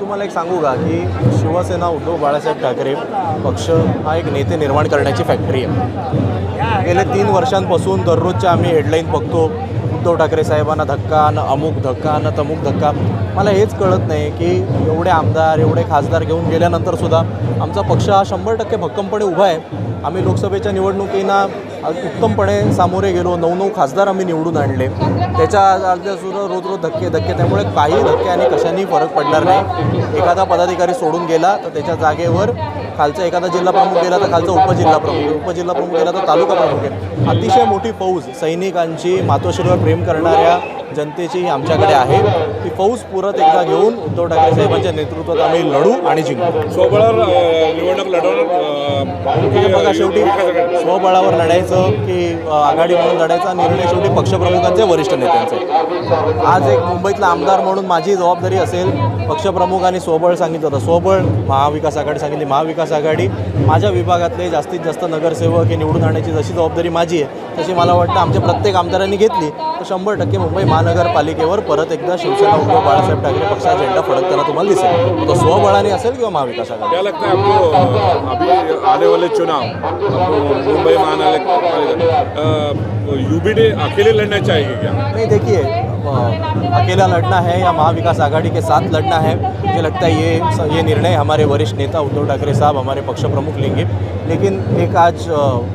तुम्हाला एक सांगू का की शिवसेना उद्धव बाळासाहेब ठाकरे पक्ष हा एक नेते निर्माण करण्याची फॅक्टरी आहे. गेल्या तीन वर्षांपासून दररोजच्या आम्ही हेडलाईन बघतो. उद्धव ठाकरे साहेबांना धक्का न अमुक धक्का न तमुक धक्का मला हेच कळत नाही की एवढे आमदार एवढे खासदार घेऊन गेल्यानंतर सुद्धा आमचा पक्ष हा शंभर टक्के भक्कमपणे उभा आहे. आम्ही लोकसभेच्या निवडणुकींना उत्तमपणे सामोरे गेलो नऊ नऊ खासदार आम्ही निवडून आणले. त्याच्या सुद्धा रोज रोज धक्के धक्के. त्यामुळे काही धक्के आणि कशानेही फरक पडणार नाही. एखादा पदाधिकारी सोडून गेला तर त्याच्या जागेवर खालचा एखादा जिल्हा प्रमुख गेला तर खालचा उपजिल्हा प्रमुख उपजिल्हा प्रमुख गेला तर तालुका प्रमुख आहे अतिशय मोठी फौज सैनिकांची मातोश्रीवर प्रेम करणाऱ्या जनतेची आमच्याकडे आहे. ती फौज पुरत एकदा घेऊन उद्धव ठाकरे साहेबांच्या नेतृत्वात आम्ही लढू आणि जिंकू. सोबळावर अ, निवडणूक लढवणार बघा शेवटी की- स्वबळावर लढायचं की आघाडी म्हणून लढायचा निर्णय शेवटी पक्षप्रमुखांचे वरिष्ठ नेत्यांचे. आज एक मुंबईतला आमदार म्हणून माझी जबाबदारी असेल पक्षप्रमुख आणि स्वबळ सांगितलं होतं. स्वबळ महाविकास आघाडी सांगितली. महाविकास आघाडी माझ्या विभागातले जास्तीत जास्त नगरसेवक हे निवडून आणण्याची जशी जबाबदारी माझी आहे तशी मला वाटतं आमच्या प्रत्येक आमदारांनी घेतली. तर शंभर टक्के मुंबई महानगरपालिकेवर परत एकदा शिवसेना उद्धव बाळासाहेब ठाकरे पक्षाचा झेंडा फडकताना तुम्हाला दिसेल. तो स्वबळाने असेल किंवा महाविकास आघाडी? क्या लगता है आपको अ, अभी आने वाले चुनाव मुंबई महानगर यूबीडी अकेले लड़ना चाहेगी क्या नहीं देखिए अ, अकेला लड़ना है या महाविकास आघाड़ी के साथ लड़ना है, मुझे लगता है ये ये निर्णय हमारे वरिष्ठ नेता उद्धव ठाकरे साहब, हमारे पक्ष प्रमुख लेंगे। लेकिन एक आज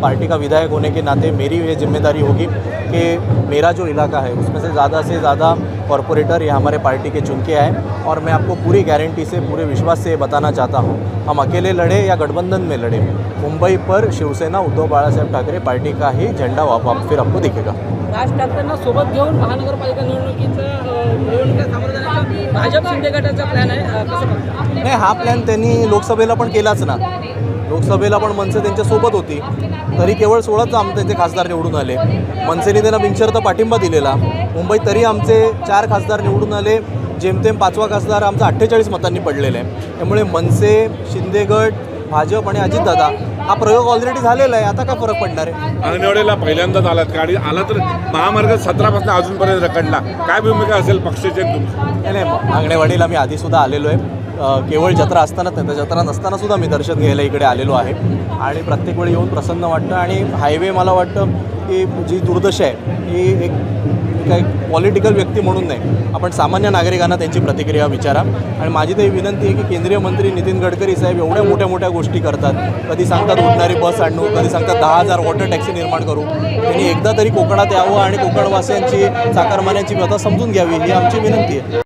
पार्टी का विधायक होने के नाते मेरी ये ज़िम्मेदारी होगी कि मेरा जो इलाका है, उसमें से ज़्यादा से ज़्यादा कॉरपोरेटर ये हमारे पार्टी के चुन के आए और मैं आपको पूरी गारंटी से पूरे विश्वास से ये बताना चाहता हूँ। हम अकेले लड़े या गठबंधन में लड़े? मुंबई पर शिवसेना उद्धव बाळासाहेब ठाकरे पार्टी का ही झंडा वाप फिर आपको दिखेगा। राज ठाकरेंना सोबत घेऊन महानगरपालिका निवडणुकीचं भाजप शिंदे गटाचा प्लॅन आहे. नाही हा प्लॅन त्यांनी लोकसभेला पण केलाच ना. लोकसभेला पण मनसे त्यांच्यासोबत होती. तरी केवळ सोळाच आम त्यांचे खासदार निवडून आले. मनसेने त्यांना बिनशर्त पाठिंबा दिलेला. मुंबईत तरी आमचे चार खासदार निवडून आले. जेमतेम पाचवा खासदार आमचा अठ्ठेचाळीस मतांनी पडलेला आहे. त्यामुळे मनसे शिंदेगड भाजप आणि अजितदादा हा प्रयोग ऑलरेडी झालेला आहे. आता काय फरक पडणार आहे? अंगणवाडीला पहिल्यांदाच आलात गाडी आला तर महामार्ग सतरापासून अजूनपर्यंत रखडला. काय भूमिका असेल पक्षाची आणि नाही नाही आंगणेवाडीला मी आधीसुद्धा आलेलो आहे. केवळ जत्रा असतानाच नाही तर जत्रा नसताना सुद्धा मी दर्शन घ्यायला इकडे आलेलो आहे. आणि प्रत्येक वेळी येऊन प्रसन्न वाटतं आणि हायवे मला वाटतं की जी दुर्दशा आहे ही एक काही पॉलिटिकल व्यक्ती म्हणून नाही. आपण सामान्य नागरिकांना त्यांची प्रतिक्रिया विचारा. आणि माझी तर विनंती आहे की केंद्रीय मंत्री नितीन गडकरी साहेब एवढ्या मोठ्या मोठ्या गोष्टी करतात. कधी सांगतात उठणारी बस आणू कधी सांगतात दहा हजार वॉटर टॅक्सी निर्माण करू. त्यांनी एकदा तरी कोकणात यावं आणि कोकणवासियांची चाकरमान्यांची व्यथा समजून घ्यावी ही आमची विनंती आहे.